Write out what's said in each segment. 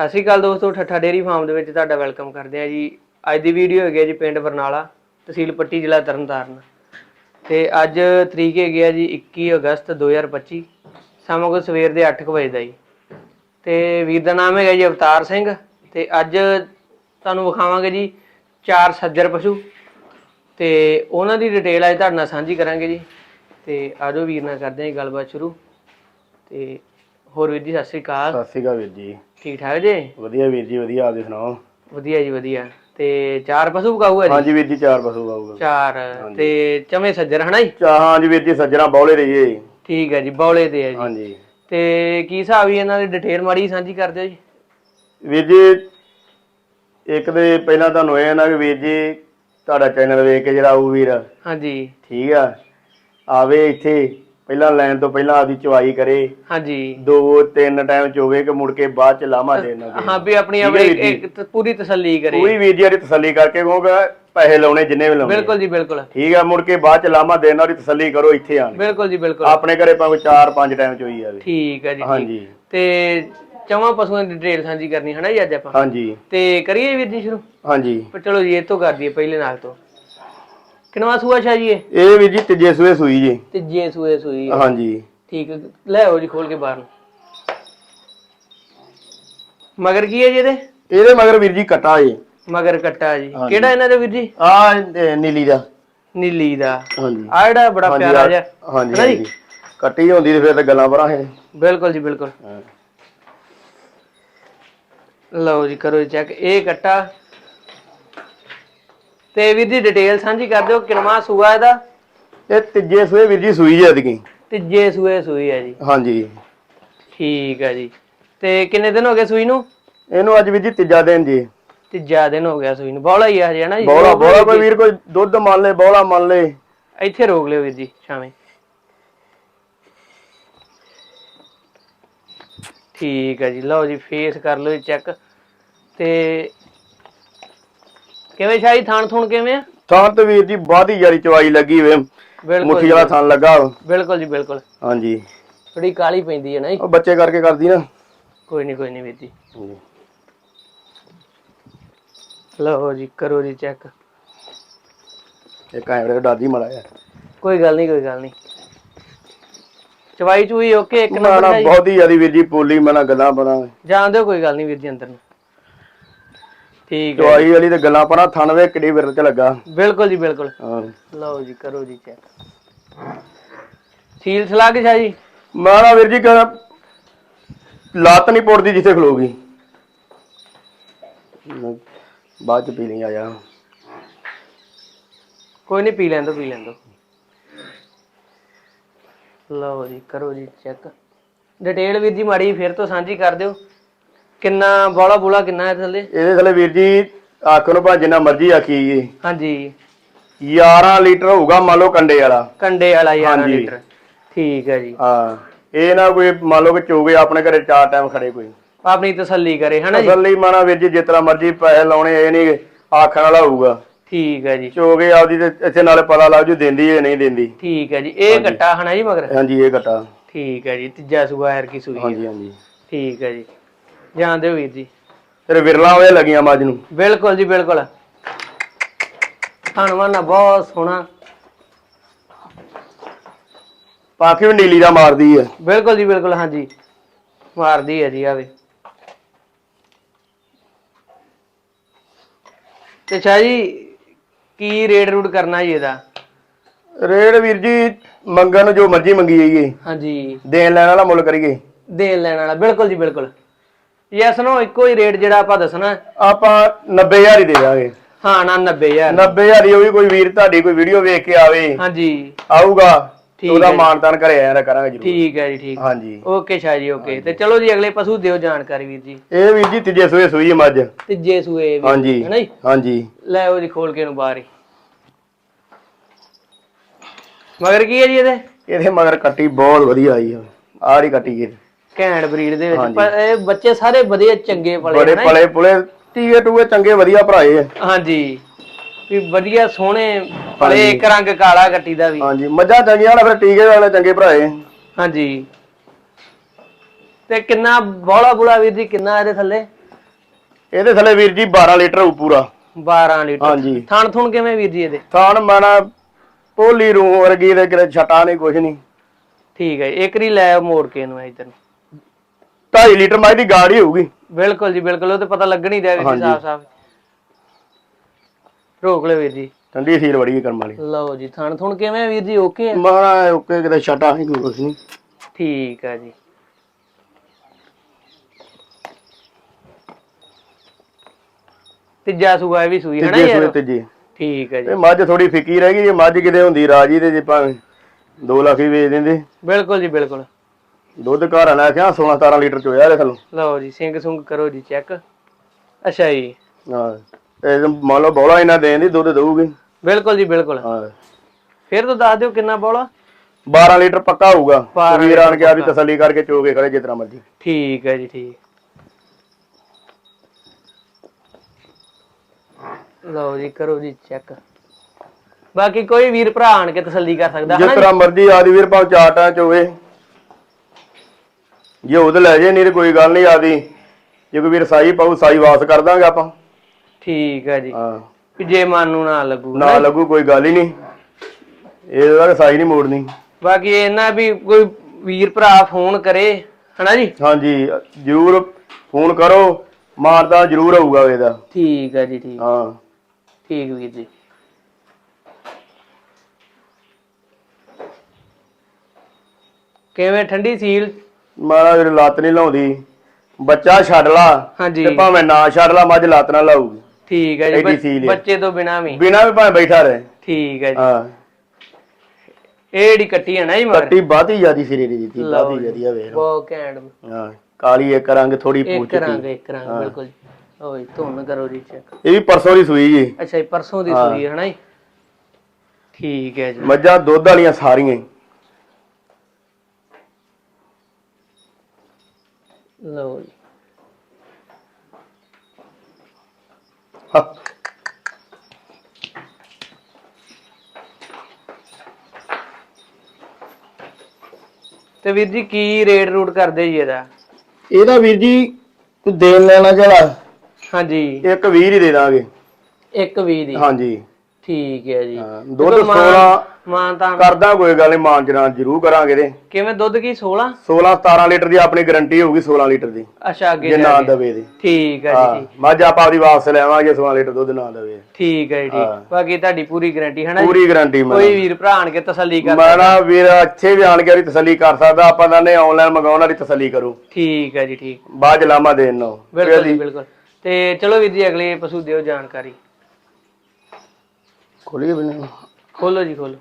ਸਤਿ ਸ਼੍ਰੀ ਅਕਾਲ ਦੋਸਤੋ, ਠੱਠਾ dairy farm ਦੇ ਵਿੱਚ ਤੁਹਾਡਾ ਵੈਲਕਮ ਕਰਦੇ ਆ ਜੀ। ਅੱਜ ਦੀ ਵੀਡੀਓ ਹੈਗੀ ਹੈ ਜੀ ਪਿੰਡ ਬਰਨਾਲਾ, ਤਹਿਸੀਲ ਪੱਟੀ, ਜ਼ਿਲ੍ਹਾ ਤਰਨਤਾਰਨ। ਤੇ ਅੱਜ ਤਰੀਕ ਹੈਗੀ ਆ ਜੀ 21 ਅਗਸਤ 2025 ਸਮਾਂ ਕੋ ਸਵੇਰ ਦੇ 8 ਵਜੇ ਦਾ ਜੀ। ਤੇ ਵੀਰ ਦਾ ਨਾਮ ਹੈਗਾ ਜੀ ਅਵਤਾਰ ਸਿੰਘ, ਤੇ ਅੱਜ ਤੁਹਾਨੂੰ ਵਿਖਾਵਾਂਗੇ ਜੀ ਚਾਰ ਸੱਜਰ ਪਸ਼ੂ। ਤੇ ਉਹਨਾਂ ਦੀ ਡਿਟੇਲ ਅੱਜ ਤੁਹਾਡੇ ਨਾਲ ਸਾਂਝੀ ਕਰਾਂਗੇ ਜੀ। ਤੇ ਆਜੋ ਵੀਰ ਨਾਲ ਕਰਦੇ ਹਾਂ ਜੀ ਗੱਲਬਾਤ ਸ਼ੁਰੂ। ਤੇ ਹੋਰ ਵੀਰ ਜੀ, ਸਤਿ ਸ਼੍ਰੀ ਅਕਾਲ। ਸਤਿ ਸ਼੍ਰੀ ਅਕਾਲ ਵੀਰ ਜੀ। ਠੀਕ ਠਾਕ ਜੀ? ਵਧੀਆ ਵੀਰ ਜੀ ਵਧੀਆ ਆਪਦੇ ਸੁਣਾਓ? ਵਧੀਆ ਜੀ ਵਧੀਆ। ਤੇ ਚਾਰ ਪਸ਼ੂ ਪਕਾਊਗਾ ਜੀ? ਹਾਂਜੀ ਵੀਰ ਜੀ ਚਾਰ ਪਸ਼ੂ ਆਊਗਾ ਚਾਰ। ਤੇ ਚਵੇਂ ਸੱਜਰ ਹਨਾ ਜੀ? ਚਾ ਹਾਂਜੀ ਵੀਰ ਜੀ ਸੱਜਣਾ ਬੌਲੇ ਰਹੀਏ। ਠੀਕ ਹੈ ਜੀ ਬੌਲੇ ਤੇ ਹੈ ਜੀ। ਹਾਂਜੀ। ਤੇ ਕੀ ਹਿਸਾਬ ਹੀ ਇਹਨਾਂ ਦੀ ਡਿਟੇਲ ਮਾੜੀ ਸਾਂਝੀ ਕਰ ਦਿਓ ਜੀ? ਵੀਰ ਜੀ ਇੱਕ ਦੇ ਪਹਿਲਾਂ ਤੁਹਾਨੂੰ ਇਹ ਨਾ ਕਿ ਵੀਰ ਜੀ ਤੁਹਾਡਾ ਚੈਨਲ ਵੇਖ ਕੇ ਜਿਹੜਾ ਆਊ ਵੀਰ। ਹਾਂਜੀ। ਠੀਕ ਆ। ਆਵੇ ਇੱਥੇ। ਪਹਿਲਾਂ ਲੈਣ ਤੋਂ ਪਹਿਲਾਂ ਆਪਦੀ ਚਵਾਈ ਕਰੇ। ਹਾਂਜੀ। ਦੋ ਤਿੰਨ ਟਾਈਮ ਚੋਵੇ ਕਿ ਮੁੜ ਕੇ ਬਾਅਦ ਚ ਲਾਮਾ ਦੇਣਾ ਹਾਂ ਵੀ ਆਪਣੀ ਆਪਣੀ। ਇੱਕ ਪੂਰੀ ਤਸੱਲੀ ਕਰੇ। ਪੂਰੀ ਵੀਰ ਜੀ ਦੀ ਤਸੱਲੀ ਕਰਕੇ ਕਹੋਗੇ ਪੈਸੇ ਲਾਉਣੇ ਜਿੰਨੇ ਵੀ ਲਾਉਣੇ। ਬਿਲਕੁਲ ਜੀ ਬਿਲਕੁਲ। ਠੀਕ ਆ ਮੁੜ ਕੇ ਬਾਅਦ ਚ ਲਾਮਾ ਦੇਣਾ ਉਹਦੀ ਤਸੱਲੀ ਕਰੋ ਇੱਥੇ ਆਣ। ਬਿਲਕੁਲ ਜੀ ਬਿਲਕੁਲ। ਆਪਣੇ ਘਰੇ ਭਾਵੇਂ 4-5 ਟਾਈਮ ਚੋਈ ਆਵੇ ਠੀਕ ਹੈ ਜੀ। ਹਾਂਜੀ। ਤੇ ਚਵਾਂ ਪਸ਼ੂਆਂ ਦੀ ਡਿਟੇਲ ਸਾਂਝੀ ਕਰਨੀ ਹੈ ਨਾ ਜੀ ਅੱਜ ਆਪਾਂ? ਹਾਂਜੀ। ਤੇ ਕਰੀਏ ਵੀਰ ਜੀ ਸ਼ੁਰੂ? ਹਾਂਜੀ। ਚਲੋ ਜੀ ਇਹ ਤੋਂ ਕਰ ਦਈਏ ਪਹਿਲੇ ਨਾਲ ਤੋਂ। ਕਿਨਵਾ ਸੂਆ ਸ਼ਾ ਜੀ ਇਹ? ਇਹ ਵੀ ਜੀ ਤੀਜੇ ਸੂਏ ਸੂਈ ਜੀ। ਤੀਜੇ ਸੂਏ ਸੂਈ ਹੈ। ਹਾਂਜੀ। ਠੀਕ ਹੈ ਲੈ ਆਓ ਜੀ ਖੋਲ ਕੇ ਬਾਹਰ ਨੂੰ। ਮਗਰ ਕੀ ਹੈ ਜੀ ਇਹਦੇ? ਇਹਦੇ ਮਗਰ ਵੀਰ ਜੀ ਕਟਾ ਏ ਮਗਰ ਕੱਟਾ ਜੀ। ਹਾਂਜੀ। ਕਿਹੜਾ ਇਹਨਾਂ ਦਾ ਵੀਰ ਜੀ? ਆ ਨੀਲੀ ਦਾ। ਨੀਲੀ ਦਾ। ਹਾਂਜੀ। ਆ ਜਿਹੜਾ ਬੜਾ ਹਾਂਜੀ, ਪਿਆਰਾ ਆਹ- ਜਿਹਾ। ਹਾਂਜੀ ਜੀ? ਹਾਂਜੀ। ਕੱਟੀ ਹੁੰਦੀ ਤੇ ਫਿਰ ਤਾਂ ਗੱਲਾਂ ਪਰਾਂ ਹੈ ਬਿਲਕੁਲ ਜੀ ਬਿਲਕੁਲ। ਲਓ ਜੀ ਕਰੋ ਚੈੱਕ ਇਹ ਕੱਟਾ ਤੇ ਵੀਰ ਜੀ ਡਿਟੇਲ ਸਾਂਝੀ ਕਰ ਦਿਓ ਕਿਨਵਾ ਸੂਆ ਇਹਦਾ? ਇਹ ਤੀਜੇ ਸੂਏ ਵੀਰ ਜੀ ਸੂਈ ਜਦ ਕੀ ਤੀਜੇ ਸੂਏ ਸੂਈ ਹੈ ਜੀ। ਹਾਂਜੀ। ਠੀਕ ਹੈ ਜੀ। ਤੇ ਕਿੰਨੇ ਦਿਨ ਹੋ ਗਏ ਸੂਈ ਨੂੰ? ਇਹਨੂੰ ਅੱਜ ਵੀਰ ਜੀ ਤੀਜਾ ਦਿਨ ਜੀ। ਤੀਜਾ ਦਿਨ ਹੋ ਗਿਆ ਸੂਈ ਨੂੰ। ਬੌਲਾ ਹੀ ਆ ਹਜੇ ਨਾ ਜੀ? ਬੋਲਾ ਬੋਲਾ ਕੋਈ ਵੀਰ ਕੋਈ ਦੁੱਧ ਮੰਨ ਲੈ ਬੋਲਾ ਮੰਨ ਲੈ। ਇੱਥੇ ਰੋਕ ਲਿਓ ਵੀਰ ਜੀ ਛਾਵੇਂ। ਠੀਕ ਹੈ ਜੀ ਲਓ ਜੀ ਫੇਸ ਕਰ ਲਓ ਚੈੱਕ ਤੇ ਕਿਵੇਂ ਸ਼ਾਹੀ ਥਾਣ ਥੁਣ ਕਿਵੇਂ ਆ? ਤੇ ਵੀਰ ਜੀ ਬਾਦੀ ਯਾਰੀ ਚਵਾਈ ਲੱਗੀ ਵੇ। ਮੁੱਠੀ ਵਾਲਾ ਥਾਂ ਲੱਗਾ। ਬਿਲਕੁਲ ਜੀ ਬਿਲਕੁਲ। ਹਾਂਜੀ। ਥੋੜੀ ਕਾਲੀ ਪੈਂਦੀ ਹੈ ਨਾ ਉਹ ਬੱਚੇ ਕਰਕੇ ਕਰਦੀ ਨਾ। ਕੋਈ ਨਹੀਂ ਕੋਈ ਨਹੀਂ ਵੀਰ ਜੀ। ਲਓ ਜੀ ਕਰੋ ਜੀ ਚੈੱਕ। ਇਹ ਕੈਮਰੇ ਦਾਦੀ ਮਲਾਇਆ ਕੋਈ ਗੱਲ ਨਹੀਂ ਕੋਈ ਗੱਲ ਨਹੀਂ। ਚਵਾਈ ਚੂਈ ਓਕੇ ਇੱਕ ਨੰਬਰ ਬਹੁਤ ਹੀ ਯਾਰੀ ਵੀਰ ਜੀ ਪੋਲੀ ਮੈਂ ਨਾ ਗੱਲਾਂ ਪਰਾਂ ਜਾਣ ਦਿਓ ਕੋਈ ਗੱਲ ਨਹੀਂ ਵੀਰ ਜੀ ਅੰਦਰ ਨੂੰ। ਠੀਕ ਹੈ ਚਵਾਈ ਵਾਲੀ ਤੇ ਗੱਲਾਂ ਪਰਾਂ ਥਣਵੇ ਕਿੱਡੀ ਵਿਰਲ ਚ ਲੱਗਾ। ਬਿਲਕੁਲ ਜੀ ਬਿਲਕੁਲ। ਹਾਂ। ਲਓ ਜੀ ਕਰੋ ਜੀ ਚੈੱਕ। ਸੀਲ ਸਲਾਹ ਕੇ ਸ਼ਾਹ ਜੀ? ਮੈਂ ਨਾ ਵੀਰ ਜੀ ਕਹ ਲੱਤ ਨਹੀਂ ਪੁੱਟਦੀ ਜਿੱਥੇ ਖਲੋਗੀ। ਬਾਅਦ ਚ ਪੀ ਲਈ ਆ ਜਾ ਕੋਈ ਨਹੀਂ ਪੀ ਲੈਣ ਦੋ ਪੀ ਲੈਣ ਦੋ ਲਓ ਜੀ ਕਰੋ ਜੀ ਚੈੱਕ। ਡਿਟੇਲ ਵੀਰ ਜੀ ਮਾੜੀ ਫਿਰ ਤੋਂ ਸਾਂਝੀ ਕਰ ਦਿਓ। ਕਿੰਨਾ ਬੋਲਾ ਬੋਲਾ ਕਿੰਨਾ ਹੈ ਥੱਲੇ? ਇਹਦੇ ਥੱਲੇ ਵੀਰ ਜੀ ਆਖੋ ਨੂੰ ਭਾਵੇਂ ਜਿੰਨਾ ਮਰਜ਼ੀ ਆਖੀਏ ਹਾਂਜੀ। 11 ਲੀਟਰ ਹੋਊਗਾ ਮੰਨ ਲਓ ਕੰਡੇ ਵਾਲਾ। ਕੰਡੇ ਵਾਲਾ 11 ਹਾਂਜੀ। ਲੀਟਰ। ਠੀਕ ਹੈ ਜੀ। ਹਾਂ। ਇਹ ਨਾ ਕੋਈ ਮੰਨ ਲਓ ਕਿ ਚੋਗੇ ਆਪਣੇ ਘਰੇ ਚਾਰ ਟਾਈਮ ਖੜੇ ਕੋਈ। ਆਪਣੀ ਤਸੱਲੀ ਕਰੇ ਹਨਾ ਜੀ? ਅਸਲ ਲਈ ਮਾਣਾ ਵੀਰ ਜੀ ਤਰ੍ਹਾਂ ਮਰਜ਼ੀ ਪੈਸੇ ਲਾਉਣੇ ਇਹ ਨਹੀਂ ਆਖਣ ਵਾਲਾ ਹੋਊਗਾ। ਠੀਕ ਹੈ ਜੀ। ਚੋਗੇ ਆਪਦੀ ਤੇ ਇੱਥੇ ਨਾਲੇ ਪਤਾ ਲੱਗ ਜੂ ਦਿੰਦੀ ਹੈ ਨਹੀਂ ਦਿੰਦੀ। ਠੀਕ ਹੈ ਜੀ। ਇਹ ਕੱਟਾ ਹਨਾ ਜੀ ਮਗਰ? ਹਾਂਜੀ ਇਹ ਘਟਾ। ਠੀਕ ਹੈ ਜੀ। ਤੀਜਾ ਸੂਆ ਕੀ ਸੂਈ ਹੈ ਹਾਂਜੀ ਹਾਂਜੀ। ਠੀਕ ਹੈ ਜੀ। ਜਾਣਦੇ ਹੋ ਵੀਰ ਜੀ। ਤੇਰੇ ਵਿਰਲਾ ਹੋਏ ਲੱਗੀਆਂ ਮੱਝ ਨੂੰ। ਬਿਲਕੁਲ ਜੀ ਬਿਲਕੁਲ। ਹਨੂਮਾਨਾ ਬਹੁਤ ਸੋਹਣਾ। ਪਾਕੀ ਵੀ ਨੀਲੀ ਦਾ ਮਾਰਦੀ ਹੈ ਬਿਲਕੁਲ ਜੀ ਬਿਲਕੁਲ ਹਾਂਜੀ। ਮਾਰਦੀ ਹੈ ਜੀ ਆਵੇ ਤੇ ਸ਼ਾਹ ਜੀ ਕੀ ਰੇਡ ਰੂਡ ਕਰਨਾ ਜੀ ਇਹਦਾ? ਰੇਡ ਵੀਰ ਜੀ ਮੰਗਣ ਨੂੰ ਜੋ ਮਰਜ਼ੀ ਮੰਗੀ ਜਾਈਏ। ਹਾਂਜੀ। ਦੇਣ ਲੈਣ ਵਾਲਾ ਮੁੱਲ ਕਰੀਏ। ਦੇਣ ਲੈਣ ਵਾਲਾ ਬਿਲਕੁਲ ਜੀ ਬਿਲਕੁਲ। ਯੈਸ ਨੋ ਇੱਕੋ ਹੀ ਰੇਟ ਜਿਹੜਾ ਆਪਾਂ ਦੱਸਣਾ। ਆਪਾਂ 90000 ਹੀ ਦੇ ਦਾਂਗੇ। ਹਾਂ ਨਾ 90000 90000 ਹੀ ਉਹ ਵੀ ਕੋਈ ਵੀਰ ਤੁਹਾਡੀ ਕੋਈ ਵੀਡੀਓ ਵੇਖ ਕੇ ਆਵੇ। ਹਾਂਜੀ। ਆਊਗਾ ਠੀਕ ਉਹਦਾ ਹੈ। ਮਾਨਤਾਨ ਘਰੇ ਆਇਆ ਕਰਾਂਗੇ ਜਰੂਰ। ਠੀਕ ਹੈ ਜੀ ਠੀਕ। ਹਾਂਜੀ। ਓਕੇ ਸ਼ਾਹ ਜੀ ਓਕੇ ਤੇ ਚਲੋ ਜੀ ਅਗਲੇ ਪਸ਼ੂ ਦਿਓ ਜਾਣਕਾਰੀ ਵੀਰ ਜੀ। ਇਹ ਵੀਰ ਜੀ ਤੀਜੇ ਸੂਏ ਸੂਈ ਹੈ ਮੱਝ। ਤੀਜੇ ਸੂਏ ਵੀ। ਹਾਂਜੀ। ਹੈ ਨਾ ਜੀ? ਹਾਂਜੀ। ਲੈ ਉਹ ਜੀ ਖੋਲ ਕੇ ਨੂੰ ਬਾਹਰ ਹੀ। ਮਗਰ ਕੀ ਹੈ ਜੀ ਇਹਦੇ? ਇਹਦੇ ਮਗਰ ਕੱਟੀ ਬਹੁਤ ਵਧੀਆ ਆਈ ਆ। ਆੜੀ ਕੱਟੀ ਇਹ। ਘੈਂਟ ਬਰੀਡ ਦੇ ਵਿੱਚ। ਪਰ ਇਹ ਬੱਚੇ ਸਾਰੇ ਵਧੀਆ ਚੰਗੇ ਪਲੇ ਬੜੇ ਪਲੇ ਪੁਲੇ ਟੀਏ ਟੂਏ ਚੰਗੇ ਵਧੀਆ ਭਰਾਏ ਆ। ਹਾਂਜੀ। ਵੀ ਵਧੀਆ ਸੋਹਣੇ ਪਲੇ ਇੱਕ ਰੰਗ ਕਾਲਾ ਕੱਟੀ ਦਾ ਵੀ। ਹਾਂਜੀ ਮੱਝਾਂ ਚੰਗੀਆਂ ਨਾ ਫਿਰ ਟੀਕੇ ਵਾਲੇ ਚੰਗੇ ਭਰਾਏ। ਹਾਂਜੀ। ਤੇ ਕਿੰਨਾ ਬੋਲਾ ਬੁਲਾ ਵੀਰ ਜੀ ਕਿੰਨਾ ਇਹਦੇ ਥੱਲੇ? ਇਹਦੇ ਥੱਲੇ ਵੀਰ ਜੀ 12 ਲੀਟਰ ਹੋਊ ਪੂਰਾ। 12 ਲੀਟਰ। ਹਾਂਜੀ। ਥਣ ਥੁਣ ਕਿਵੇਂ ਵੀਰ ਜੀ ਇਹਦੇ? ਥਾਣ ਮਾਣਾ ਪੋਲੀ ਰੂ ਵਰਗੀ ਦੇ ਕਿਤੇ ਛਟਾ ਨਹੀਂ ਕੁਛ ਨਹੀਂ ਠੀਕ ਹੈ। ਇੱਕ ਰੀ ਲੈ ਮੋੜ ਕੇ ਇਹਨੂੰ ਇੱਧਰ ਨੂੰ 2.5 ਲੀਟਰ ਮਾਈ ਦੀ ਗਾੜੀ ਹੋਊਗੀ। ਬਿਲਕੁਲ ਜੀ ਬਿਲਕੁਲ ਉਹ ਤੇ ਪਤਾ ਲੱਗਣ ਹੀ ਦਿਆ ਹਾਂਜੀ। ਸਾਫ਼ ਸਾਫ਼ ਰੋਕ ਲਿਓ ਵੀਰ ਜੀ। ਠੰਡੀ ਸੀਲ ਬੜੀ ਹੈ ਕਰਮ ਵਾਲੀ। ਲਓ ਜੀ ਥਣ ਥੁਣ ਕਿਵੇਂ ਆ ਵੀਰ ਜੀ ਓਕੇ ਆ? ਮਾਣਾ ਓਕੇ ਕਿਤੇ ਛਟਾ ਨਹੀਂ ਕੁਛ ਨਹੀਂ। ਠੀਕ ਆ ਜੀ। ਤੀਜਾ ਸੂਆ ਇਹ ਵੀ ਸੂਈ ਹੈ ਨਾ ਤੀਜੇ ਸੂਏ ਯਾਰ ਤੀਜੇ। ਠੀਕ ਹੈ ਜੀ। ਇਹ ਮੱਝ ਥੋੜੀ ਫਿੱਕੀ ਰਹਿ ਗਈ ਜੇ ਮੱਝ ਕਿਤੇ ਹੁੰਦੀ ਰਾਜੀ ਤੇ ਜੇ ਭਾਵੇਂ 2 ਲੱਖ ਹੀ ਵੇਚ ਦਿੰਦੇ। ਬਿਲਕੁਲ ਜੀ ਬਿਲਕੁਲ। ਦੁੱਧ ਘਰ ਆ ਲੈ ਕੇ 16 17 ਲੀਟਰ ਚੋਇਆ ਇਹਦੇ ਥੱਲੋਂ। ਲਓ ਜੀ ਸਿੰਘ ਸੁੰਗ ਕਰੋ ਜੀ ਚੈੱਕ ਅੱਛਾ ਜੀ। ਹਾਂ ਇਹ ਮੰਨ ਲਓ ਬੋਲਾ ਇਹਨਾਂ ਦੇਣ ਦੀ ਦੁੱਧ ਦਊਗੀ। ਬਿਲਕੁਲ ਜੀ ਬਿਲਕੁਲ। ਹਾਂ। ਫਿਰ ਤੋਂ ਦੱਸ ਦਿਓ ਕਿੰਨਾ ਬੋਲਾ? 12 ਲੀਟਰ ਪੱਕਾ ਹੋਊਗਾ। 12 ਵੀਰ ਆਣ ਕੇ ਆਪਦੀ ਪੱਕਾ। ਤਸੱਲੀ ਕਰਕੇ ਚੋਗੇ ਖੜੇ ਜਿਤਨਾ ਮਰਜ਼ੀ। ਠੀਕ ਹੈ ਜੀ ਠੀਕ। ਲਓ ਜੀ ਕਰੋ ਜੀ ਚੈੱਕ ਬਾਕੀ ਕੋਈ ਵੀਰ ਭਰਾ ਆਣ ਕੇ ਤਸੱਲੀ ਕਰ ਸਕਦਾ ਹੈ ਜਿਤਨਾ ਮਰਜ਼ੀ ਆਦੀ ਵੀਰ ਭਾਵੇਂ ਚਾਟਾਂ ਚ ਹੋਵੇ। ਜੇ ਉਹਦੇ ਲੈ ਜੇ ਨਹੀਂ ਤੇ ਕੋਈ ਗੱਲ ਨਹੀਂ ਆਦੀ। ਜੇ ਕੋਈ ਵੀਰ ਸਾਈ ਪਾਉ ਸਾਈ ਵਾਸ ਕਰ ਦਾਂਗੇ ਆਪਾਂ। ਠੀਕ ਹੈ ਜੀ। ਹਾਂ। ਵੀ ਜੇ ਮਨ ਨੂੰ ਨਾ ਲੱਗੂ ਨਾ ਲੱਗੂ ਕੋਈ ਗੱਲ ਹੀ ਨਹੀਂ। ਇਹਦਾ ਸਾਈ ਨਹੀਂ ਮੋੜਨੀ। ਬਾਕੀ ਇਹਨਾਂ ਵੀ ਕੋਈ ਵੀਰ ਭਰਾ ਫੋਨ ਕਰੇ ਹਨਾ ਜੀ? ਹਾਂਜੀ ਜਰੂਰ ਫੋਨ ਕਰੋ। ਮਾਰਦਾ ਜਰੂਰ ਹੋਊਗਾ ਇਹਦਾ। ਠੀਕ ਹੈ ਜੀ ਠੀਕ। ਹਾਂ। ਠੀਕ ਵੀਰ ਜੀ। ਕਿਵੇਂ ਠੰਡੀ ਸੀਲ? ਮਾਰਾ ਵੀਰ ਲੱਤ ਨਹੀਂ ਲਾਉਂਦੀ ਬੱਚਾ ਛੱਡ ਲਾ ਹਾਂਜੀ। ਤੇ ਭਾਵੇਂ ਨਾ ਛੱਡ ਲਾ ਮੱਝ ਲੱਤ ਨਾ ਲਾਊਗੀ। ਠੀਕ ਹੈ ਜੀ ਐਡੀ ਬੱਚ- ਸੀਲ ਹੈ। ਬੱਚੇ ਤੋਂ ਬਿਨਾ ਵੀ। ਬਿਨਾ ਵੀ ਭਾਵੇਂ ਬੈਠਾ ਰਹੇ। ਠੀਕ ਹੈ ਜੀ। ਹਾਂ। ਇਹ ਜਿਹੜੀ ਕੱਟੀ ਹੈ ਨਾ ਜੀ ਮਗਰ ਕੱਟੀ ਬਾਤੀ ਜਿਆਦੀ ਸਿਰੇ ਦੀ ਦਿੱਤੀ ਲਓ ਬਾਤੀ ਜੀ। ਵਧੀਆ ਵੇਖ ਬਹੁਤ ਘੈਂਟ। ਹਾਂ ਕਾਲੀ ਇੱਕ ਰੰਗ ਥੋੜੀ ਇੱਕ ਪੂਛ ਰੰਗ ਦੀ ਇੱਕ ਰੰਗ ਬਿਲਕੁਲ ਓਏ ਧੁੰਨ ਕਰੋ ਜੀ ਚੈੱਕ ਇਹ ਵੀ ਪਰਸੋਂ ਦੀ ਸੂਈ ਜੀ। ਅੱਛਾ ਜੀ ਪਰਸੋਂ ਦੀ ਹਾਂ। ਸੂਈ ਹੈ ਨਾ ਜੀ? ਠੀਕ ਹੈ ਜੀ। ਮੱਝਾਂ ਦੁੱਧ ਵਾਲੀਆਂ ਸਾਰੀਆਂ ਹੀ। ਲਓ ਜੀ। ਤੇ ਵੀਰ ਜੀ ਕੀ ਰੇਟ ਰੂਟ ਕਰਦੇ ਜੀ ਇਹਦਾ? ਇਹਦਾ ਵੀਰ ਜੀ ਤੂੰ ਦੇਣ ਲੈਣਾ ਚਲਾ ਹਾਂਜੀ। ਇੱਕ 20 ਹੀ ਦੇ ਦਾਂਗੇ। ਇੱਕ ਵੀਹ ਦੀ? ਹਾਂਜੀ। ਠੀਕ ਹੈ ਜੀ। ਹਾਂ, ਦੁੱਧ 16 ਮਾਨ ਤਾਂ ਕਰਦਾ ਕੋਈ ਗੱਲ ਨਹੀਂ ਮਾਨ ਜਨਾ ਜ਼ਰੂਰ ਕਰਾਂਗੇ ਤੇ ਕਿਵੇਂ ਦੁੱਧ ਕੀ 16 16 17 ਲੀਟਰ ਦੀ ਆਪਣੀ ਗਾਰੰਟੀ ਹੋਊਗੀ 16 ਲੀਟਰ ਦੀ। ਅੱਛਾ ਅੱਗੇ ਜੇ ਜਾ ਨਾ ਕੇ। ਦਵੇ ਦੇ ਠੀਕ ਹੈ ਜੀ ਠੀਕ- ਮੱਝ ਆਪਾਂ ਆਪਦੀ ਵਾਪਸ ਲੈਵਾਂਗੇ 16 ਲੀਟਰ ਦੁੱਧ ਨਾ ਦਵੇ। ਠੀਕ ਹੈ ਜੀ ਠੀਕ। ਬਾਕੀ ਤੁਹਾਡੀ ਪੂਰੀ ਗਾਰੰਟੀ ਹੈ ਨਾ ਜੀ? ਪੂਰੀ ਗਾਰੰਟੀ ਮੈਂ ਕੋਈ ਵੀਰ ਭਰਾ ਆਣ ਕੇ ਤਸੱਲੀ ਕਰ ਮੈਂ ਨਾ ਵੀਰ ਅੱਛੇ ਵੀ ਆਣ ਕੇ ਉਹਦੀ ਤਸੱਲੀ ਕਰ ਸਕਦਾ ਆਪਾਂ ਤਾਂ ਨੇ ਆਨਲਾਈਨ ਮੰਗਾਉਣ ਵਾਲੀ ਤਸੱਲੀ ਕਰੂ। ਠੀਕ ਹੈ ਜੀ ਠੀਕ। ਬਾਅਦ ਚ ਲਾਮਾ ਦੇਣ ਨੂੰ। ਬਿਲਕੁਲ ਜੀ ਬਿਲਕੁਲ। ਤੇ ਚਲੋ ਵੀਰ ਜੀ ਅਗਲੇ ਪਸ਼ੂ ਦਿਓ ਜਾਣਕਾਰੀ। ਖੋਲੀਏ ਬਿਨੇ ਖੋਲੋ ਜੀ ਖੋਲੋ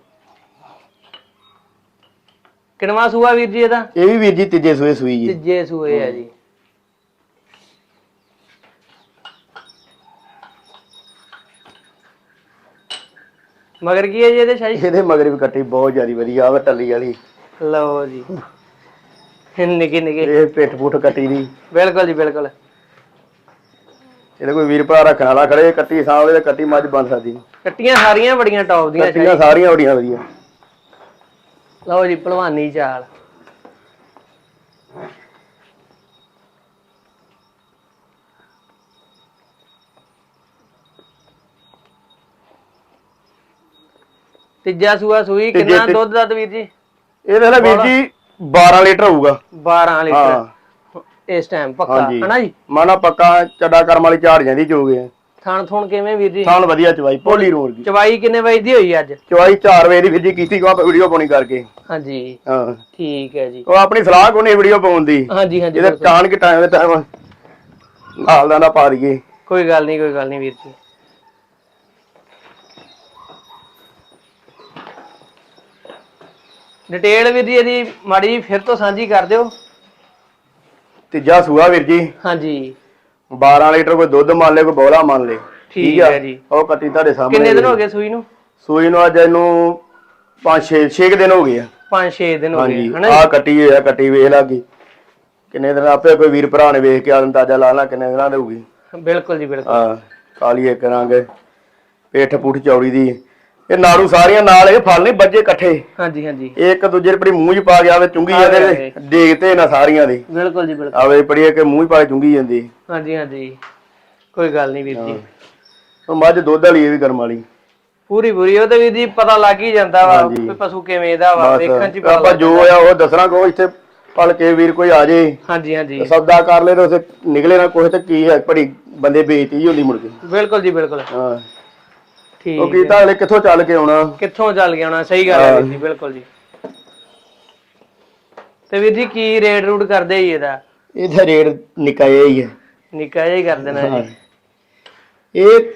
ਕਿਨਵਾ ਸੂਆ ਵੀਰ ਜੀ ਇਹਦਾ? ਇਹ ਵੀ ਵੀਰ ਜੀ ਤੀਜੇ ਸੂਏ ਸੂਈ ਜੀ। ਤੀਜੇ ਸੂਏ ਆ ਜੀ। ਮਗਰ ਕੀ ਹੈ ਜੀ ਇਹਦੇ ਸ਼ਾਹੀ? ਇਹਦੇ ਮਗਰ ਵੀ ਕੱਟੀ ਬਹੁਤ ਜ਼ਿਆਦੀ ਵਧੀਆ ਆ ਟੱਲੀ ਵਾਲੀ। ਲਓ ਜੀ। ਨਿੱਕੇ ਨਿੱਕੇ। ਇਹ ਪਿੱਠ ਪੁੱਠ ਕੱਟੀ ਦੀ। ਬਿਲਕੁਲ ਜੀ ਬਿਲਕੁਲ। ਇਹਦੇ ਕੋਈ ਵੀਰ ਭਰਾ ਰੱਖਣ ਵਾਲਾ ਖੜੇ ਕੱਟੀ ਸਾਹਮਣੇ ਕੱਟੀ ਮੱਝ ਬਣ ਸਕਦੀ। ਕੱਟੀਆਂ ਸਾਰੀਆਂ ਬੜੀਆਂ ਟੌਪ ਦੀਆਂ ਕੱਟੀਆਂ ਸਾਰੀਆਂ ਬੜੀਆਂ ਵਧੀਆ। ਲਓ ਜੀ ਭਲਵਾਨੀ ਚਾਲ। ਤੀਜਾ ਸੂਆ ਸੂਈ ਤੀਜੇ- ਕਿੰਨਾ ਤੀ- ਦੁੱਧ ਦਾ ਵੀਰ ਜੀ? ਇਹਦੇ ਨਾਲ ਵੀਰ ਜੀ 12 ਲੀਟਰ ਹੋਊਗਾ। 12 ਲੀਟਰ। ਇਸ ਟਾਈਮ ਪੱਕਾ ਹਾਂਜੀ। ਹਨਾ ਜੀ? ਮਾਨਾ ਪੱਕਾ ਚੱਡਾ ਕਰਮ ਵਾਲੀ ਝਾੜ ਜਾਂਦੀ ਚੋਗੇ। ਥਣ ਥੁਣ ਕਿਵੇਂ ਵੀਰ ਜੀ? ਥਾਣ ਵਧੀਆ ਚਵਾਈ ਭੋਲੀ ਰੋੜ ਗਈ ਚਵਾਈ ਕਿੰਨੇ ਵਜੇ ਦੀ ਹੋਈ ਅੱਜ? ਚਵਾਈ 4 ਵਜੇ ਦੀ ਵੀਰ ਜੀ ਕੀਤੀ ਕੋ ਵੀਡੀਓ ਪਾਉਣੀ ਕਰਕੇ? ਹਾਂਜੀ। ਹਾਂ। ਠੀਕ ਹੈ ਜੀ। ਉਹ ਆਪਣੀ ਸਲਾਹ ਕੋਨੇ ਵੀਡੀਓ ਪਾਉਣ ਦੀ। ਹਾਂਜੀ ਹਾਂਜੀ ਬਿਲਕੁਲ। ਟਾਣ ਕੇ ਟਾਈਮ ਦੇ ਟਾਈਮ ਨਾਲ ਦਾ ਨਾ ਪਾ ਦਈਏ। ਕੋਈ ਗੱਲ ਨਹੀਂ ਕੋਈ ਗੱਲ ਨਹੀਂ ਵੀਰ ਜੀ। ਡਿਟੇਲ ਵੀਰ ਜੀ ਇਹਦੀ ਮਾੜੀ ਫਿਰ ਤੋਂ ਸਾਂਝੀ ਕਰ ਦਿਓ। ਤੀਜਾ ਸੂਆ ਵੀਰ ਜੀ। ਹਾਂਜੀ। 12 ਲੀਟਰ ਕੋਈ ਦੁੱਧ ਮੰਨ ਲੈ ਕੋਈ ਬੋਲਾ ਮੰਨ ਲੈ। ਠੀਕ? ਹੈ ਜੀ। ਉਹ ਕੱਟੀ ਤੁਹਾਡੇ ਸਾਹਮਣੇ ਕਿੰਨੇ ਦਿਨ ਹੋ ਗਏ ਸੂਈ ਨੂੰ? ਸੂਈ ਨੂੰ ਅੱਜ ਇਹਨੂੰ 5 6 6 ਦਿਨ ਹੋ ਗਏ ਆ। 5-6 ਦਿਨ ਹੋ ਗਏ ਹਨਾ ਆ ਕੱਟੀ ਹੋਈ ਆ ਕੱਟੀ ਵੇਖ ਲਾਗੀ ਕਿੰਨੇ ਦਿਨ ਆਪੇ ਕੋਈ ਵੀਰ ਭਰਾ ਨੇ ਵੇਖ ਕੇ ਆ ਅੰਦਾਜ਼ਾ ਲਾ ਲਾ ਕਿੰਨੇ ਦਿਨਾਂ ਦੇ ਹੋਊਗੀ? ਬਿਲਕੁਲ ਜੀ ਬਿਲਕੁਲ। ਹਾਂ ਕਾਲੀ ਇੱਕ ਰੰਗ। ਪੇਠ ਪੁੱਠ ਚੌੜੀ ਦੀ। ਇਹ ਨਾੜੂ ਸਾਰੀਆਂ ਨਾਲ ਇਹ ਫਲ ਨਹੀਂ ਬੱਜੇ ਇਕੱਠੇ। ਹਾਂਜੀ ਹਾਂਜੀ। ਇਹ ਇੱਕ ਦੂਜੇ ਦੇ ਬੜੀ ਮੂੰਹ 'ਚ ਪਾ ਗਿਆ ਵੇ ਚੁੰਗੀ ਜਾਂਦੇ। ਦੇਖਤੇ ਨਾ ਸਾਰੀਆਂ ਦੇ। ਬਿਲਕੁਲ ਜੀ ਬਿਲਕੁਲ। ਆਵੇ ਬੜੀ ਕਿ ਮੂੰਹ 'ਚ ਪਾ ਕੇ ਚੁੰਗੀ ਜਾਂਦੀ। ਹਾਂਜੀ ਹਾਂਜੀ। ਕੋਈ ਗੱਲ ਨਹੀਂ ਵੀਰ ਜੀ। ਉਹ ਮੱਝ ਦੁੱਧ ਵਾਲੀ ਇਹ ਵੀ ਕਰਮ ਵਾਲੀ। ਪੂਰੀ ਪੂਰੀ। ਉਹ ਤੇ ਵੀਰ ਜੀ ਪਤਾ ਲੱਗ ਹੀ ਜਾਂਦਾ ਵਾ ਹਾਂਜੀ। ਵੀ ਪਸ਼ੂ ਕਿਵੇਂ ਦਾ ਵਾ ਵੇਖਣ ਚ ਹੀ ਬਸ ਪਤਾ ਆਪਾਂ ਲੱਗ ਜੋ ਆ ਉਹ ਦੱਸਣਾ ਕੋ ਇੱਥੇ ਪਲ ਕੇ ਵੀਰ ਕੋਈ ਆ ਜੇ। ਹਾਂਜੀ ਹਾਂਜੀ। ਸੌਦਾ ਕਰ ਲੈ ਤੇ ਉਸੇ ਨਿਕਲੇ ਨਾ ਕੁਛ ਤੇ ਕੀ ਹੈ ਬੜੀ ਬੰਦੇ ਬੇਇੱਜ਼ਤੀ ਹੀ ਹੁੰਦੀ ਮੁੜ ਕੇ। ਬਿਲਕੁਲ ਜੀ ਬਿਲਕੁਲ। ਹਾਂ। ਉਹ ਠੀਕ ਕੀਤਾ ਅਗਲੇ ਕਿੱਥੋਂ ਚੱਲ ਕੇ ਆਉਣਾ? ਕਿੱਥੋਂ ਚੱਲ ਗਿਆ ਹੋਣਾ ਸਹੀ ਗੱਲ ਹੈ ਵੀਰ ਜੀ ਬਿਲਕੁਲ ਜੀ। ਤੇ ਵੀਰ ਜੀ ਕੀ ਰੇਟ ਰੂਟ ਕਰਦੇ ਜੀ ਇਹਦਾ? ਇਹਦਾ ਰੇਟ ਨਿੱਕਾ ਜਿਹਾ ਹੀ ਹੈ ਨਿੱਕਾ ਜਿਹਾ ਹੀ ਕਰ ਦੇਣਾ ਜੀ। ਇਹ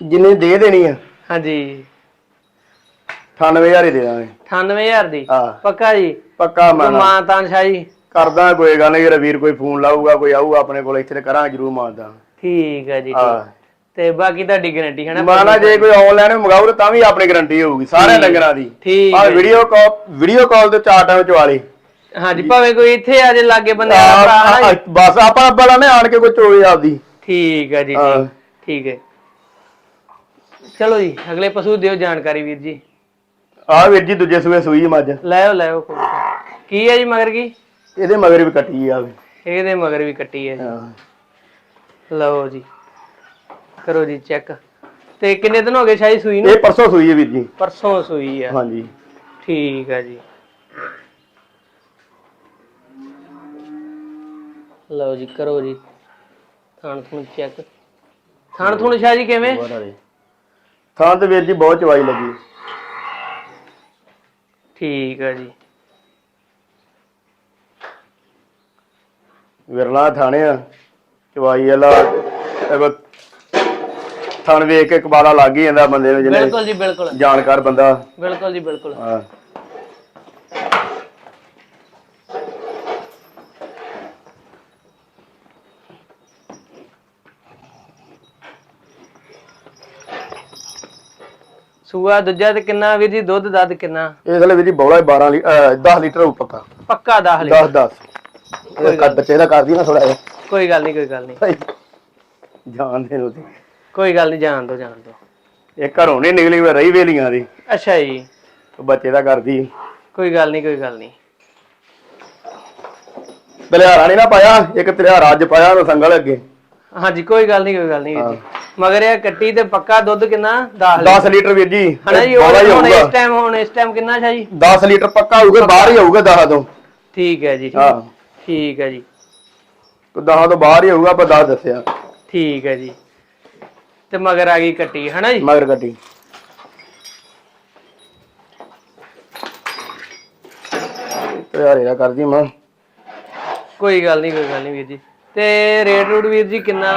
ਜਿੰਨੇ ਦੇ ਦੇਣੀ ਆ ਹਾਂਜੀ। 98000 ਹੀ ਦੇ ਦਾਂਗੇ। 98000 ਦੀ? ਹਾਂ। ਪੱਕਾ ਜੀ? ਪੱਕਾ ਮੈਂ ਮਾਂ ਤਾਂ ਸ਼ਾਹੀ? ਕਰਦਾ ਕੋਈ ਗੱਲ ਨਹੀਂ ਵੀਰ ਕੋਈ ਫੋਨ ਲਾਊਗਾ ਕੋਈ ਆਊਗਾ ਆਪਣੇ ਕੋਲ ਇੱਥੇ ਤੇ ਕਰਾਂਗੇ ਜਰੂਰ ਮਾਰਦਾ ਠੀਕ ਹੈ ਜੀ ਠੀਕ। ਹਾਂ ਤੇ ਬਾਕੀ ਤੁਹਾਡੀ ਗਾਰੰਟੀ ਹੈ ਨਾ ਮਾਨਾ ਜੇ? ਕੋਈ ਆਨਲਾਈਨ ਮੰਗਾਊ ਤਾਂ ਵੀ ਆਪਣੀ ਗਾਰੰਟੀ ਹੋਊਗੀ ਸਾਰੇ ਡੰਗਰਾਂ ਦੀ। ਠੀਕ ਆ ਵੀਡੀਓ ਕਾਲ ਵੀਡੀਓ ਕਾਲ ਤੇ ਚਾਰ ਟਾਈਮ ਚਵਾਲੀ ਹਾਂਜੀ ਭਾਵੇਂ ਕੋਈ ਇੱਥੇ ਆ ਜੇ ਲਾਗੇ ਬੰਦੇ ਆ ਭਰਾ। ਬਸ ਆਪਾਂ ਬੜਾ ਨੇ ਆਣ ਕੇ ਕੋਈ ਚੋਵੇ ਆਪਦੀ। ਠੀਕ ਹੈ ਜੀ। ਠੀਕ ਹੈ। ਚਲੋ ਜੀ ਅਗਲੇ ਪਸ਼ੂ ਦਿਓ ਜਾਣਕਾਰੀ ਵੀਰ ਜੀ। ਆ ਵੀਰ ਜੀ ਦੂਜੇ ਸੂਏ ਸੂਈ ਮੱਝ। ਲੈਓ ਲੈਓ ਕੋਈ। ਕੀ ਹੈ ਜੀ ਮਗਰ ਕੀ? ਇਹਦੇ ਮਗਰ ਵੀ ਕੱਟੀ ਆ। ਇਹਦੇ ਮਗਰ ਵੀ ਕੱਟੀ ਹੈ ਜੀ। ਹਾਂ। ਲਓ ਜੀ। ਕਰੋ ਜੀ ਚੈੱਕ ਤੇ ਕਿੰਨੇ ਦਿਨ ਹੋ ਗਏ ਸ਼ਾਹੀ ਸੂਈ ਨੂੰ? ਇਹ ਪਰਸੋਂ ਸੂਈ ਹੈ ਵੀਰ ਜੀ। ਪਰਸੋਂ ਸੂਈ ਆ। ਹਾਂਜੀ। ਠੀਕ ਹੈ ਜੀ। ਲਓ ਜੀ ਕਰੋ ਜੀ। ਥਾਣ ਥੁਣ ਚੈੱਕ ਥਾਣ ਥੁਣ ਸ਼ਾਹ ਜੀ ਕਿਵੇਂ? ਥਾਂ ਤੇ ਵੀਰ ਜੀ ਬਹੁਤ ਚਵਾਈ ਲੱਗੀ। ਠੀਕ ਹੈ ਜੀ। ਵਿਰਲਾ ਥਾਣੇ ਆ। ਚਵਾਈ ਵਾਲਾ ਥਣ ਵੇਖ ਕੇ ਕਬਾਲਾ ਲੱਗ ਹੀ ਜਾਂਦਾ ਬੰਦੇ ਨੂੰ ਜਿਹਨੇ ਬਿਲਕੁਲ ਜੀ ਬਿਲਕੁਲ। ਜਾਣਕਾਰ ਬੰਦਾ। ਬਿਲਕੁਲ ਜੀ ਬਿਲਕੁਲ। ਹਾਂ। ਸੂਆ ਦੂਜਾ ਤੇ ਕਿੰਨਾ ਵੀਰ ਜੀ ਦੁੱਧ ਦੱਧ ਕਿੰਨਾ? ਇਸ ਵੇਲੇ ਵੀਰ ਜੀ ਬੌਲਾ 12 ਲੀ 10 ਲੀਟਰ ਹੋਊ ਪੱਕਾ। ਪੱਕਾ 10 ਲੀ 10 10 ਇਹ ਕੱਟ ਬੱਚੇ ਦਾ ਕਰਦੀ ਨਾ ਥੋੜਾ ਜਿਹਾ। ਕੋਈ ਗੱਲ ਨਹੀਂ ਕੋਈ ਗੱਲ ਨਹੀਂ ਜਾਣਦੇ ਨੂੰ ਤੇ ਕੋਈ ਗੱਲ ਨਹੀਂ ਜਾਣ ਦੋ ਜਾਣ ਦੋ। ਇਹ ਘਰੋਂ ਨਹੀਂ ਨਿਕਲੀ ਹੋਈ ਰਹੀ ਵੇਲੀਆਂ ਦੀ। ਅੱਛਾ ਜੀ। ਉਹ ਬੱਚੇ ਦਾ ਕਰਦੀ। ਕੋਈ ਗੱਲ ਨਹੀਂ ਕੋਈ ਗੱਲ ਨਹੀਂ ਤਲਿਆਰਾ ਨਹੀਂ ਨਾ ਪਾਇਆ ਇੱਕ ਤਲਿਆਰਾ ਅੱਜ ਪਾਇਆ ਉਹ ਸੰਗਲ ਅੱਗੇ। ਹਾਂਜੀ ਕੋਈ ਗੱਲ ਨਹੀਂ ਕੋਈ ਗੱਲ ਨਹੀਂ ਵੀਰ ਜੀ। ਮਗਰ ਇਹ ਕੱਟੀ ਤੇ ਪੱਕਾ ਦੁੱਧ ਕਿੰਨਾ? 10 10 ਲੀਟਰ ਵੀਰ ਜੀ ਹਣਾ ਜੀ ਹੀ ਉਹ ਹੁਣ ਇਸ ਟਾਈਮ ਹੁਣ ਇਸ ਟਾਈਮ ਕਿੰਨਾ ਸ਼ਾ ਜੀ? 10 ਲੀਟਰ ਪੱਕਾ ਹੋਊਗਾ ਬਾਹਰ ਹੀ ਹੋਊਗਾ 10 ਤੋਂ। ਠੀਕ ਹੈ ਜੀ ਠੀਕ- ਹਾਂ। ਠੀਕ ਹੈ ਜੀ। 10 ਤੋਂ ਬਾਹਰ ਹੀ ਹੋਊਗਾ ਆਪਾਂ 10 ਦੱਸਿਆ। ਠੀਕ ਹੈ ਜੀ। ਤੇ ਮਗਰ ਆ ਗਈ ਕੱਟੀ ਹਨਾ ਜੀ? ਮਗਰ ਗੱਡੀ ਤਲਿਆਰੇ ਦਾ ਕਰਦੀ ਮਾਂ। ਕੋਈ ਗੱਲ ਨਹੀਂ ਕੋਈ ਗੱਲ ਨਹੀਂ ਵੀਰ ਜੀ। ਤੇ ਰੇਟ ਰੂਟ ਵੀਰ ਜੀ ਕਿੰਨਾ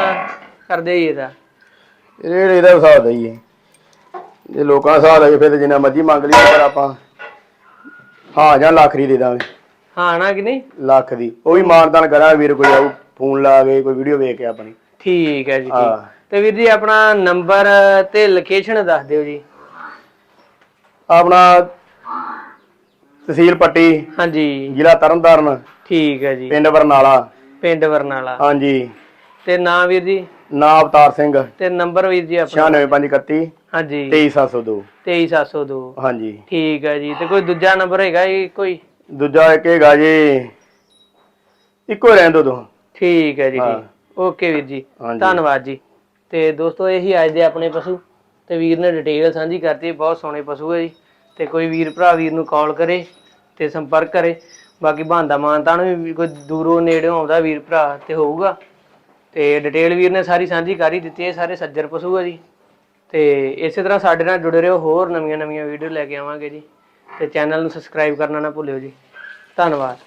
ਕਰਦੇ ਜੀ ਇਹਦਾ? ਰੇਟ ਇਹਦਾ ਹਿਸਾਬ ਦਾ ਹੀ ਹੈ ਜੇ ਲੋਕਾਂ ਦਾ ਹਿਸਾਬ ਹੈ ਫਿਰ ਤੇ ਜਿੰਨਾ ਮਰਜ਼ੀ ਮੰਗ ਲਈ ਪਰ ਆਪਾਂ ਹਾਂ ਜਾਂ ਲੱਖ ਦੀ ਦੇ ਦਾਂਗੇ। ਹਾਂ ਨਾ ਕਿ ਨਹੀਂ? ਲੱਖ ਦੀ। ਉਹ ਵੀ ਮਾਨਦਾਨ ਕਰਾਂਗੇ ਵੀਰ ਕੋਈ ਆਊ ਫੋਨ ਲਾ ਕੇ ਕੋਈ ਵੀਡੀਓ ਵੇਖ ਕੇ ਆਪਣੀ। ਠੀਕ ਹੈ ਜੀ ਹਾਂ। ਤੇ ਵੀਰ ਜੀ ਆਪਣਾ ਨੰਬਰ ਤੇ ਲੋਕੇਸ਼ਨ ਦੱਸ ਦਿਓ ਜੀ। ਆਪਣਾ ਤਹਿਸੀਲ ਪੱਟੀ ਹਾਂਜੀ। ਜ਼ਿਲ੍ਹਾ ਤਰਨਤਾਰਨ ਠੀਕ ਹੈ ਜੀ। ਪਿੰਡ ਬਰਨਾਲਾ। ਪਿੰਡ ਵਰਨਾਲਾ ਹਾਂਜੀ। ਤੇ ਨਾਂ ਵੀਰ ਜੀ? ਨਾਂ ਅਵਤਾਰ ਸਿੰਘ। ਤੇ ਨੰਬਰ ਵੀਰ ਜੀ ਆਪਣਾ? 96531 ਹਾਂਜੀ। 23702 23702 ਹਾਂਜੀ। ਠੀਕ ਹੈ ਜੀ। ਤੇ ਕੋਈ ਦੂਜਾ ਨੰਬਰ ਹੈਗਾ ਜੀ ਕੋਈ? ਦੂਜਾ ਇੱਕ ਹੈਗਾ ਜੀ ਇੱਕੋ ਰਹਿਣ ਦੋ ਦੋ। ਠੀਕ ਹੈ ਜੀ। ਠੀਕ। ਓਕੇ ਵੀਰ ਜੀ। ਧੰਨਵਾਦ ਜੀ। ਤੇ ਦੋਸਤੋ ਇਹੀ ਅੱਜ ਦੇ ਆਪਣੇ ਪਸ਼ੂ ਤੇ ਵੀਰ ਨੇ ਡਿਟੇਲ ਸਾਂਝੀ ਕਰਤੀ, ਬਹੁਤ ਸੋਹਣੇ ਪਸ਼ੂ ਹੈ ਜੀ। ਤੇ ਕੋਈ ਵੀਰ ਭਰਾ ਵੀਰ ਨੂੰ ਕਾਲ ਕਰੇ ਤੇ ਸੰਪਰਕ ਕਰੇ। ਬਾਕੀ ਬਹਾਂਦਾ ਮਾਨਤਾਨ ਵੀ ਕੋਈ ਦੂਰੋਂ ਨੇੜਿਓਂ ਆਉਂਦਾ ਵੀਰ ਭਰਾ ਤੇ ਹੋਊਗਾ। ਤੇ ਡਿਟੇਲ ਵੀਰ ਨੇ ਸਾਰੀ ਸਾਂਝੀ ਕਰ ਹੀ ਦਿੱਤੀ ਹੈ ਸਾਰੇ ਸੱਜਰ ਪਸ਼ੂ ਹੈ ਜੀ। ਤੇ ਇਸੇ ਤਰ੍ਹਾਂ ਸਾਡੇ ਨਾਲ ਜੁੜੇ ਰਹੋ, ਹੋਰ ਨਵੀਆਂ ਨਵੀਆਂ ਵੀਡੀਓ ਲੈ ਕੇ ਆਵਾਂਗੇ ਜੀ। ਤੇ ਚੈਨਲ ਨੂੰ ਸਬਸਕ੍ਰਾਈਬ ਕਰਨਾ ਨਾ ਭੁੱਲਿਓ ਜੀ। ਧੰਨਵਾਦ।